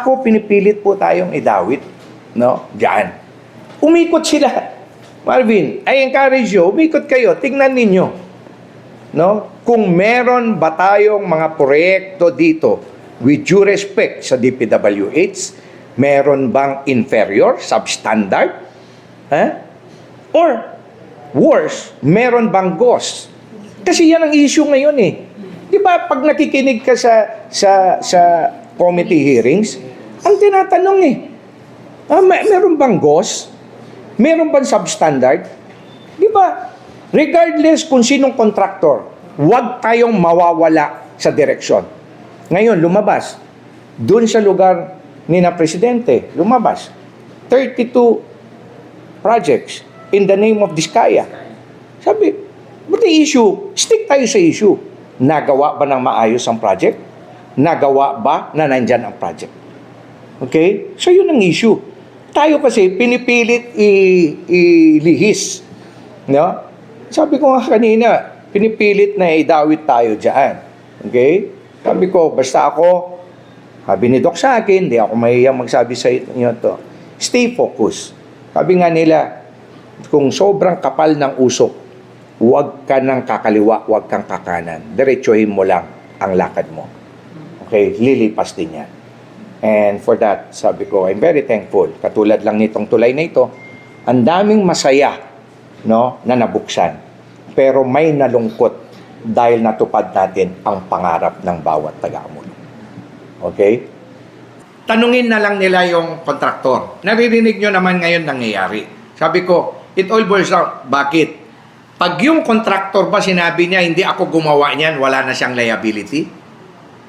Ako, pinipilit po tayong idawit, no? Diyan. Umikot sila. Marvin, I encourage you, umikot kayo, tingnan ninyo. No? Kung meron ba tayong mga proyekto dito, with due respect sa DPWH, meron bang inferior, substandard? Ha? Or, worse, meron bang ghost? Kasi yan ang issue ngayon eh. Di ba, pag nakikinig ka sa, sa, sa committee hearings, ang tinatanong eh, ah, may, meron bang ghost? Meron bang substandard? Di ba? Regardless kung sinong contractor, huwag tayong mawawala sa direksyon. Ngayon, lumabas. Doon sa lugar ni na Presidente, lumabas. 32 projects in the name of Diskaya. Sabi, but the issue, stick tayo sa issue. Nagawa ba ng maayos ang project? Nagawa ba na nandyan ang project? Okay? So yun ang issue. Tayo kasi pinipilit ilihis. No? Sabi ko nga kanina, pinipilit na idawit tayo dyan. Okay? Sabi ko, basta ako, sabi ni Doc sa akin, hindi ako mahiyang magsabi sa inyo to. Stay focused. Sabi nga nila, kung sobrang kapal ng usok, huwag ka nang kakaliwa, huwag kang kakanan. Diretsuhin mo lang ang lakad mo. Okay? Lilipas din yan. And for that, sabi ko, I'm very thankful. Katulad lang nitong tulay na ito, ang daming masaya no, na nabuksan. Pero may nalungkot dahil natupad natin ang pangarap ng bawat taga-amuno. Okay? Tanungin na lang nila yung kontraktor. Naririnig nyo naman ngayon nangyayari. Sabi ko, it all boils down. Bakit? Pag yung kontraktor ba sinabi niya, hindi ako gumawa niyan, wala na siyang liability?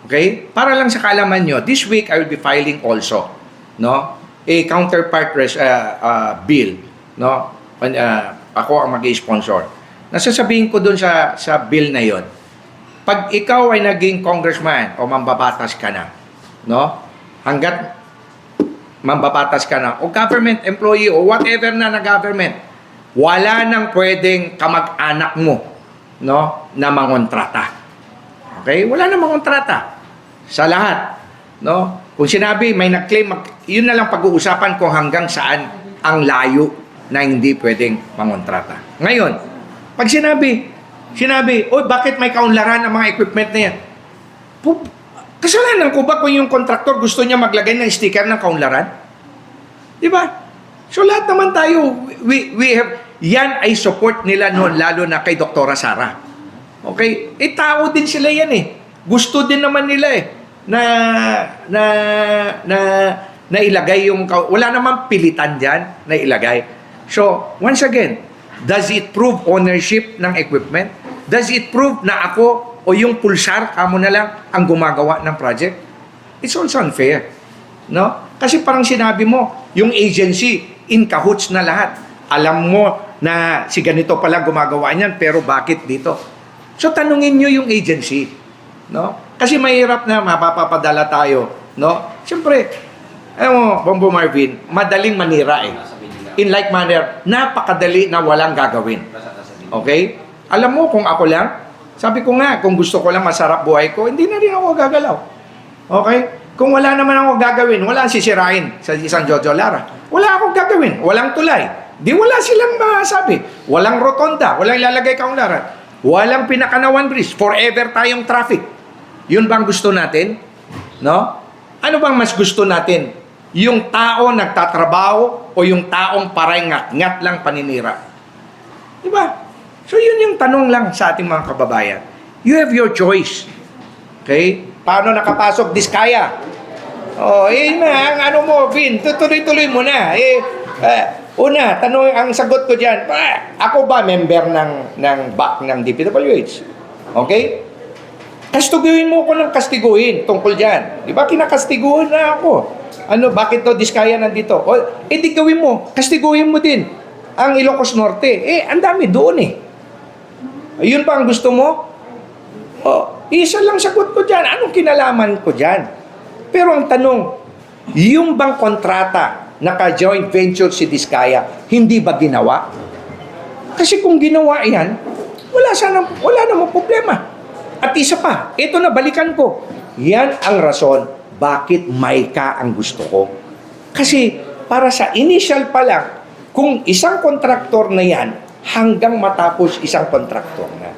Okay? Para lang sa kaalaman nyo, this week I will be filing also, no? A counterpart res, uh, uh, bill, no? Uh, ako ang mag-sponsor. Nasasabihin ko dun sa, sa bill na yon. Pag ikaw ay naging congressman o mambabatas ka na, no? Hanggat mambabatas ka na, o government employee o whatever na na government, wala nang pwedeng kamag-anak mo, no? Na mangontrata. Okay? Wala nang mangontrata sa lahat. No? Kung sinabi, may nag-claim, yun na lang pag-uusapan kung hanggang saan ang layo na hindi pwedeng mangontrata. Ngayon, pag sinabi, sinabi, oy, bakit may kaunlaran ang mga equipment na yan? Pu- kasalanan ko ba kung yung kontraktor gusto niya maglagay ng sticker ng kaunlaran? Di ba? So lahat naman tayo, we, we have, yan ay support nila noon, lalo na kay Doktora Sara. Okay? Eh, tao din sila yan eh. Gusto din naman nila eh na na na na ilagay yung wala namang pilitan diyan na ilagay. So, once again, does it prove ownership ng equipment? Does it prove na ako o yung pulsar kamo na lang ang gumagawa ng project? It's also unfair. No? Kasi parang sinabi mo, yung agency in cahoots na lahat. Alam mo na si ganito pala gumagawa niyan, pero bakit dito? So tanungin nyo yung agency, no? Kasi mahirap na mapapapadala tayo, no? Siyempre, alam mo, Bombo Marvin, madaling manira eh. In like manner, napakadali na walang gagawin. Okay? Alam mo, kung ako lang, sabi ko nga, kung gusto ko lang masarap buhay ko, hindi na rin ako gagalaw. Okay? Kung wala naman ako gagawin, wala ang sisirain sa isang Jojo Lara. Wala akong gagawin, walang tulay. Di wala silang masabi. Walang rotonda, walang ilalagay kaunlaran. Walang pinakanawan bridge. Forever tayong traffic. Yun bang gusto natin? No? Ano bang mas gusto natin? Yung tao nagtatrabaho o yung taong paray ngat-ngat lang paninira? Di ba? So yun yung tanong lang sa ating mga kababayan. You have your choice. Okay? Paano nakapasok? Diskaya. Oh, eh na, ang ano mo, Vin, tutuloy-tuloy mo na. Eh, eh, una, tanong, ang sagot ko dyan, ah, ako ba member ng, ng back ng DPWH? Okay? Kastiguhin mo ko ng kastiguhin tungkol dyan. Di ba, kinakastiguhin na ako. Ano, bakit to Diskaya nandito? O, eh, di gawin mo, kastiguhin mo din ang Ilocos Norte. Eh, ang dami doon eh. Ayun ba ang gusto mo? Oh, isa lang sagot ko dyan. Anong kinalaman ko dyan? Pero ang tanong, yung bang kontrata naka-joint venture si Diskaya, hindi ba ginawa? Kasi kung ginawa yan, wala sana, wala namang problema. At isa pa, ito na balikan ko. Yan ang rason bakit Maika ang gusto ko. Kasi para sa initial pa lang, kung isang kontraktor na yan, hanggang matapos isang kontraktor na.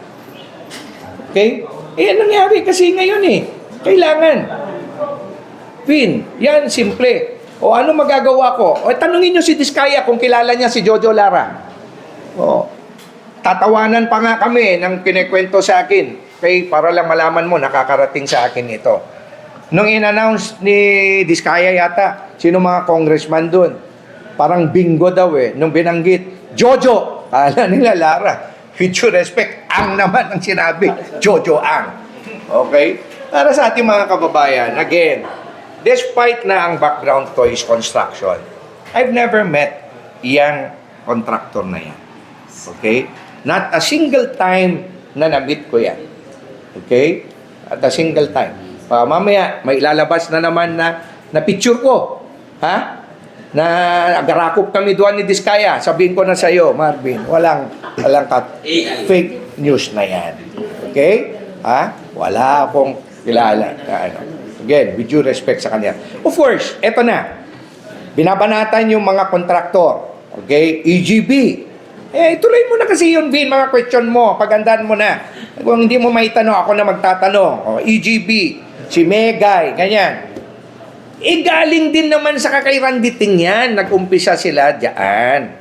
Okay? Eh, nangyari kasi ngayon eh. Kailangan. Pin, yan, simple. O ano magagawa ko? O tanungin nyo si Diskaya kung kilala niya si Jojo Lara. O, tatawanan pa nga kami ng kinekwento sa akin. Okay, para lang malaman mo, nakakarating sa akin ito. Nung in-announce ni Diskaya yata, sino mga congressman doon? Parang bingo daw eh, nung binanggit. Jojo! Kala nila Lara. With due respect, ang naman ang sinabi. Jojo ang. Okay? Para sa ating mga kababayan, again, despite na ang background ko is construction, I've never met yang contractor na yan. Okay? Not a single time na na-meet ko yan. Okay? At a single time. Pa mamaya, may ilalabas na naman na, na picture ko. Ha? Na agarakop kami doon ni Diskaya. Sabihin ko na sa iyo, Marvin, walang, walang kat, fake news na yan. Okay? Ha? Wala akong kilala. na ano. Again, with due respect sa kanya. Of course, eto na. Binabanatan yung mga kontraktor. Okay? EGB. Eh, tuloy mo na kasi yun, Vin, mga question mo. Pagandaan mo na. Kung hindi mo may ako na magtatanong. O, EGB, si Megay, ganyan. Eh, galing din naman sa kakairanditing yan. Nag-umpisa sila dyan.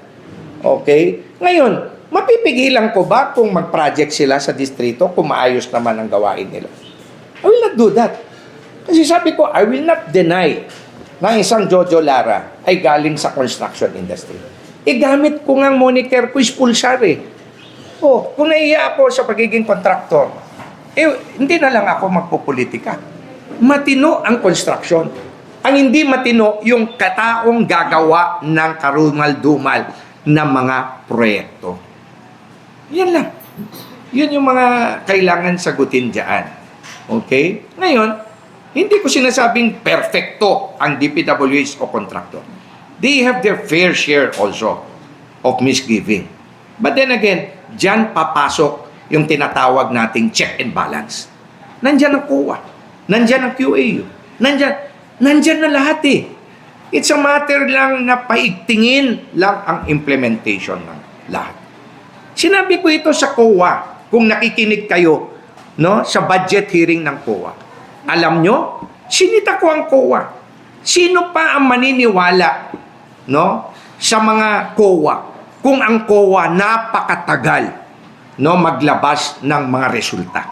Okay? Ngayon, mapipigilan ko ba kung mag-project sila sa distrito kung maayos naman ang gawain nila? I will not do that. Kasi sabi ko, I will not deny na isang Jojo Lara ay galing sa construction industry. E gamit ko nga ang moniker ko is pulsar eh. Oh, kung naiya ako sa pagiging kontraktor, eh, hindi na lang ako magpopolitika. Matino ang construction. Ang hindi matino, yung kataong gagawa ng karumal-dumal na mga proyekto. Yan lang. Yun yung mga kailangan sagutin dyan. Okay? Ngayon, hindi ko sinasabing perfecto ang DPWH o contractor. They have their fair share also of misgiving. But then again, dyan papasok yung tinatawag nating check and balance. Nandyan ang COA. Nandyan ang QAU. Nandyan, nandyan na lahat eh. It's a matter lang na paigtingin lang ang implementation ng lahat. Sinabi ko ito sa COA, kung nakikinig kayo no, sa budget hearing ng COA. Alam nyo, sinita ko ang COA. Sino pa ang maniniwala no, sa mga COA kung ang COA napakatagal no, maglabas ng mga resulta?